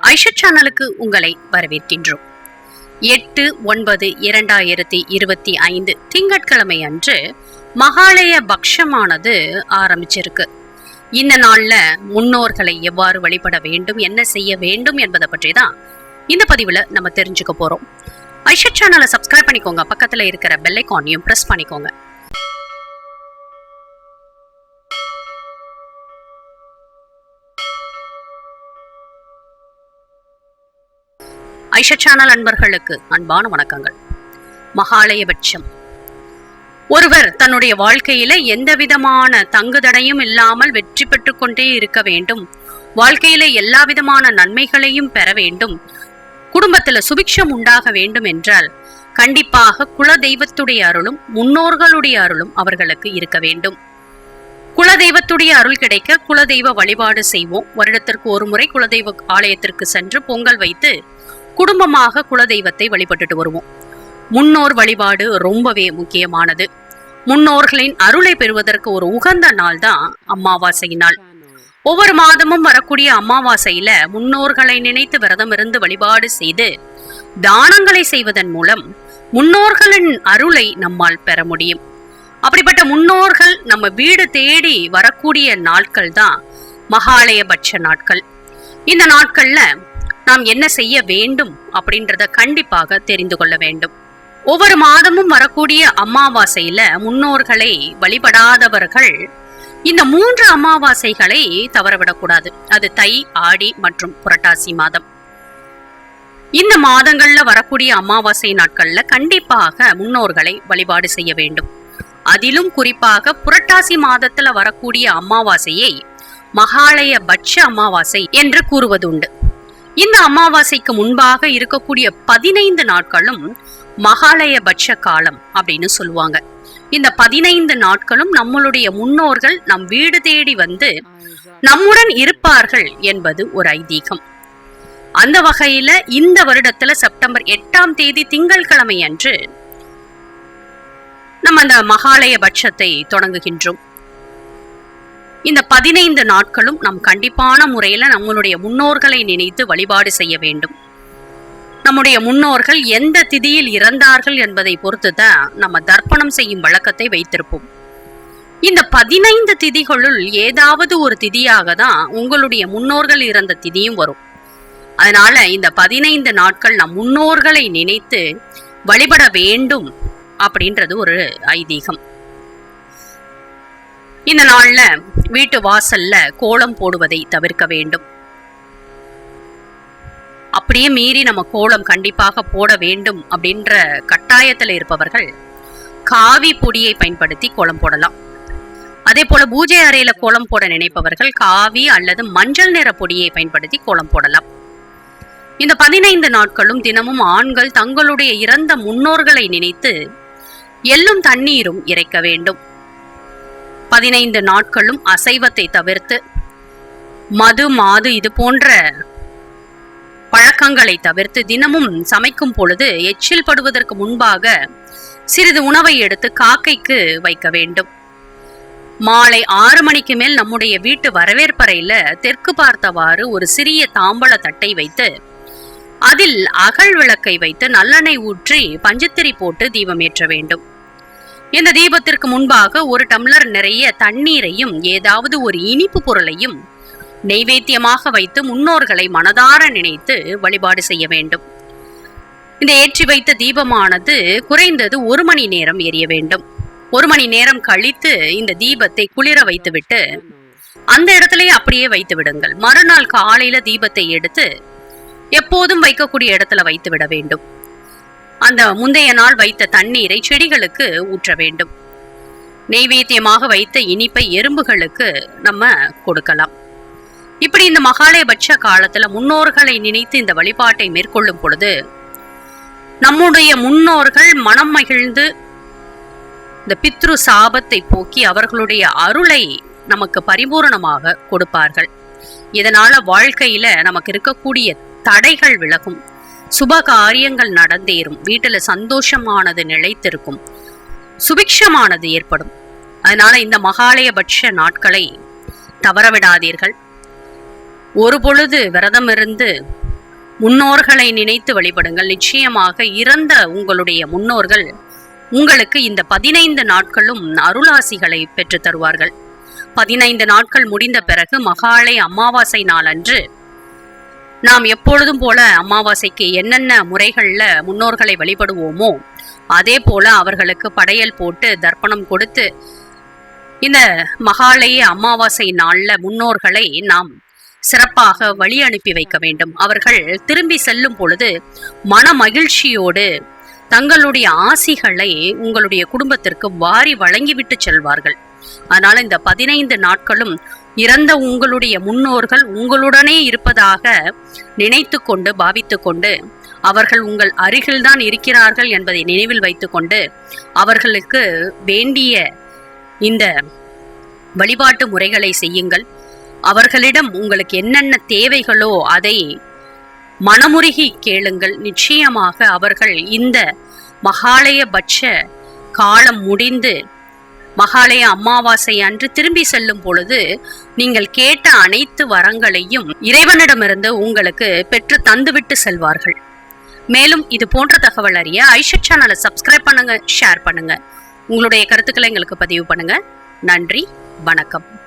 ஐஷா சேனலுக்கு உங்களை வரவேற்கின்றோம். எட்டு ஒன்பது இரண்டாயிரத்தி இருபத்தி ஐந்து திங்கட்கிழமை அன்று மகாலய பக்ஷமானது ஆரம்பிச்சிருக்கு. இந்த நாள்ல முன்னோர்களை எவ்வாறு வழிபட வேண்டும் என்ன செய்ய வேண்டும் என்பதை பற்றி தான் இந்த பதிவுல நம்ம தெரிஞ்சுக்க போறோம். ஐஷா சேனலை சப்ஸ்கிரைப் பண்ணிக்கோங்க. பக்கத்துல இருக்கிற பெல்லைக்கானையும் ப்ரெஸ் பிரஸ் பண்ணிக்கோங்க. ஐஷா சேனல் அன்பர்களுக்கு அன்பான வணக்கங்கள். மகாலயபட்சம். ஒருவர் தன்னுடைய வாழ்க்கையில எந்த விதமான தங்குதடையும் இல்லாமல் வெற்றி பெற்று கொண்டே இருக்க வேண்டும். வாழ்க்கையில எல்லா விதமான நன்மைகளையும் பெற வேண்டும். குடும்பத்துல சுபிக்ஷம் உண்டாக வேண்டும் என்றால் கண்டிப்பாக குல தெய்வத்துடைய அருளும் முன்னோர்களுடைய அருளும் அவர்களுக்கு இருக்க வேண்டும். குலதெய்வத்துடைய அருள் கிடைக்க குலதெய்வ வழிபாடு செய்வோம். வருடத்திற்கு ஒரு முறை குலதெய்வ ஆலயத்திற்கு சென்று பொங்கல் வைத்து குடும்பமாக குலதெய்வத்தை வழிபட்டுட்டு வருவோம். முன்னோர் வழிபாடு ரொம்பவே முக்கியமானது. முன்னோர்களின் அருளை பெறுவதற்கு ஒரு உகந்த நாள் தான் அமாவாசை நாள். ஒவ்வொரு மாதமும் வரக்கூடிய அமாவாசையில முன்னோர்களை நினைத்து விரதம் இருந்து வழிபாடு செய்து தானங்களை செய்வதன் மூலம் முன்னோர்களின் அருளை நம்மால் பெற முடியும். அப்படிப்பட்ட முன்னோர்கள் நம்ம வீடு தேடி வரக்கூடிய நாட்கள் தான் மகாலயபட்ச நாட்கள். இந்த நாட்கள்ல நாம் என்ன செய்ய வேண்டும் அப்படின்றத கண்டிப்பாக தெரிந்து கொள்ள வேண்டும். ஒவ்வொரு மாதமும் வரக்கூடிய அமாவாசையில முன்னோர்களை வழிபடாதவர்கள் இந்த மூன்று அமாவாசைகளை தவறவிடக்கூடாது. அது தை ஆடி மற்றும் புரட்டாசி மாதம். இந்த மாதங்கள்ல வரக்கூடிய அமாவாசை நாட்கள்ல கண்டிப்பாக முன்னோர்களை வழிபாடு செய்ய வேண்டும். அதிலும் குறிப்பாக புரட்டாசி மாதத்துல வரக்கூடிய அமாவாசையை மகாலய பட்ச அமாவாசை என்று கூறுவதுண்டு. இந்த அமாவாசைக்கு முன்பாக இருக்கக்கூடிய பதினைந்து நாட்களும் மகாலய பட்ச காலம் அப்படின்னு சொல்லுவாங்க. இந்த பதினைந்து நாட்களும் நம்மளுடைய முன்னோர்கள் நம் வீடு தேடி வந்து நம்முடன் இருப்பார்கள் என்பது ஒரு ஐதீகம். அந்த வகையில இந்த வருடத்துல செப்டம்பர் எட்டாம் தேதி திங்கட்கிழமை அன்று நம்ம அந்த மகாலய பட்சத்தை தொடங்குகின்றோம். இந்த பதினைந்து நாட்களும் நாம் கண்டிப்பான முறையில் நம்மளுடைய முன்னோர்களை நினைத்து வழிபாடு செய்ய வேண்டும். நம்முடைய முன்னோர்கள் எந்த திதியில் இறந்தார்கள் என்பதை பொறுத்து தான் நம்ம தர்ப்பணம் செய்யும் வழக்கத்தை வைத்திருப்போம். இந்த பதினைந்து திதிகளுள் ஏதாவது ஒரு திதியாக தான் உங்களுடைய முன்னோர்கள் இறந்த திதியும் வரும். அதனால இந்த பதினைந்து நாட்கள் நம் முன்னோர்களை நினைத்து வழிபட வேண்டும் அப்படின்றது ஒரு ஐதீகம். இந்த நாள்ல வீட்டு வாசல்ல கோலம் போடுவதை தவிர்க்க வேண்டும். அப்படியே மீறி நம்ம கோலம் கண்டிப்பாக போட வேண்டும் அப்படின்ற கட்டாயத்தில் இருப்பவர்கள் காவி பொடியை பயன்படுத்தி கோலம் போடலாம். அதே போல பூஜை அறையில கோலம் போட நினைப்பவர்கள் காவி அல்லது மஞ்சள் நிற பொடியை பயன்படுத்தி கோலம் போடலாம். இந்த பதினைந்து நாட்களும் தினமும் ஆண்கள் தங்களுடைய இறந்த முன்னோர்களை நினைத்து எல்லும் தண்ணீரும் இறைக்க வேண்டும். பதினைந்து நாட்களும் அசைவத்தை தவிர்த்து மது மாது இது போன்ற பழக்கங்களை தவிர்த்து தினமும் சமைக்கும் பொழுது எச்சில் படுவதற்கு முன்பாக சிறிது உணவை எடுத்து காக்கைக்கு வைக்க வேண்டும். மாலை ஆறு மணிக்கு மேல் நம்முடைய வீட்டு வரவேற்பறையில தெற்கு பார்த்தவாறு ஒரு சிறிய தாம்பழ தட்டை வைத்து அதில் அகல் விளக்கை வைத்து நல்லெண்ணெய் ஊற்றி பஞ்சத்திரி போட்டு தீபம் ஏற்ற வேண்டும். இந்த தீபத்திற்கு முன்பாக ஒரு டம்ளர் நிறைய தண்ணீரையும் ஏதாவது ஒரு இனிப்பு பொருளையும் நெய்வேத்தியமாக வைத்து முன்னோர்களை மனதார நினைத்து வழிபாடு செய்ய வேண்டும். இந்த ஏற்றி வைத்த தீபமானது குறைந்தது ஒரு மணி நேரம் எரிய வேண்டும். ஒரு மணி நேரம் கழித்து இந்த தீபத்தை குளிர வைத்துவிட்டு அந்த இடத்துலயே அப்படியே வைத்து விடுங்கள். மறுநாள் காலையில தீபத்தை எடுத்து எப்போதும் வைக்கக்கூடிய இடத்துல வைத்து விட வேண்டும். அந்த முந்தைய நாள் வைத்த தண்ணீரை செடிகளுக்கு ஊற்ற வேண்டும். நெய்வேத்தியமாக வைத்த இனிப்பை எறும்புகளுக்கு நம்ம கொடுக்கலாம். இப்படி இந்த மகாலயபட்ச காலத்துல முன்னோர்களை நினைத்து இந்த வழிபாட்டை மேற்கொள்ளும் பொழுது நம்முடைய முன்னோர்கள் மனம் மகிழ்ந்து இந்த பித்ரு சாபத்தை போக்கி அவர்களுடைய அருளை நமக்கு பரிபூரணமாக கொடுப்பார்கள். இதனால வாழ்க்கையில நமக்கு இருக்கக்கூடிய தடைகள் விலகும். சுப காரியங்கள் நடந்தேறும். வீட்டுல சந்தோஷமானது நிலைத்திருக்கும். சுபிக்ஷமானது ஏற்படும். அதனால இந்த மகாலயபட்ச நாட்களை தவறவிடாதீர்கள். ஒரு பொழுது விரதம் இருந்து முன்னோர்களை நினைத்து வழிபடுங்கள். நிச்சயமாக இறந்த உங்களுடைய முன்னோர்கள் உங்களுக்கு இந்த பதினைந்து நாட்களும் அருளாசிகளை பெற்றுத் தருவார்கள். பதினைந்து நாட்கள் முடிந்த பிறகு மகாலய அமாவாசை நாளன்று நாம் எப்பொழுதும் போல அமாவாசைக்கு என்னென்ன முறைகள்ல முன்னோர்களை வழிபடுவோமோ அதே போல அவர்களுக்கு படையல் போட்டு தர்ப்பணம் கொடுத்து இந்த மகாலய அமாவாசை நாள்ல முன்னோர்களை நாம் சிறப்பாக வழி அனுப்பி வைக்க வேண்டும். அவர்கள் திரும்பி செல்லும் பொழுது மன மகிழ்ச்சியோடு தங்களுடைய ஆசிகளை உங்களுடைய குடும்பத்திற்கு வாரி வழங்கிவிட்டு செல்வார்கள். அதனால இந்த பதினைந்து நாட்களும் இறந்த உங்களுடைய முன்னோர்கள் உங்களுடனே இருப்பதாக நினைத்து கொண்டு பாவித்து கொண்டு அவர்கள் உங்கள் அருகில்தான் இருக்கிறார்கள் என்பதை நினைவில் வைத்துக்கொண்டு அவர்களுக்கு வேண்டிய இந்த வழிபாட்டு முறைகளை செய்யுங்கள். அவர்களிடம் உங்களுக்கு என்னென்ன தேவைகளோ அதை மனமுருகி கேளுங்கள். நிச்சயமாக அவர்கள் இந்த மகாலயபட்ச காலம் முடிந்து மகாலய அமாவாசை அன்று திரும்பி செல்லும் பொழுது நீங்கள் கேட்ட அனைத்து வரங்களையும் இறைவனிடமிருந்து உங்களுக்கு பெற்று தந்துவிட்டு செல்வார்கள். மேலும் இது போன்ற தகவல் அறிய ஐஷா சேனலை சப்ஸ்கிரைப் பண்ணுங்க ஷேர் பண்ணுங்க. உங்களுடைய கருத்துக்களை எங்களுக்கு பதிவு பண்ணுங்க. நன்றி வணக்கம்.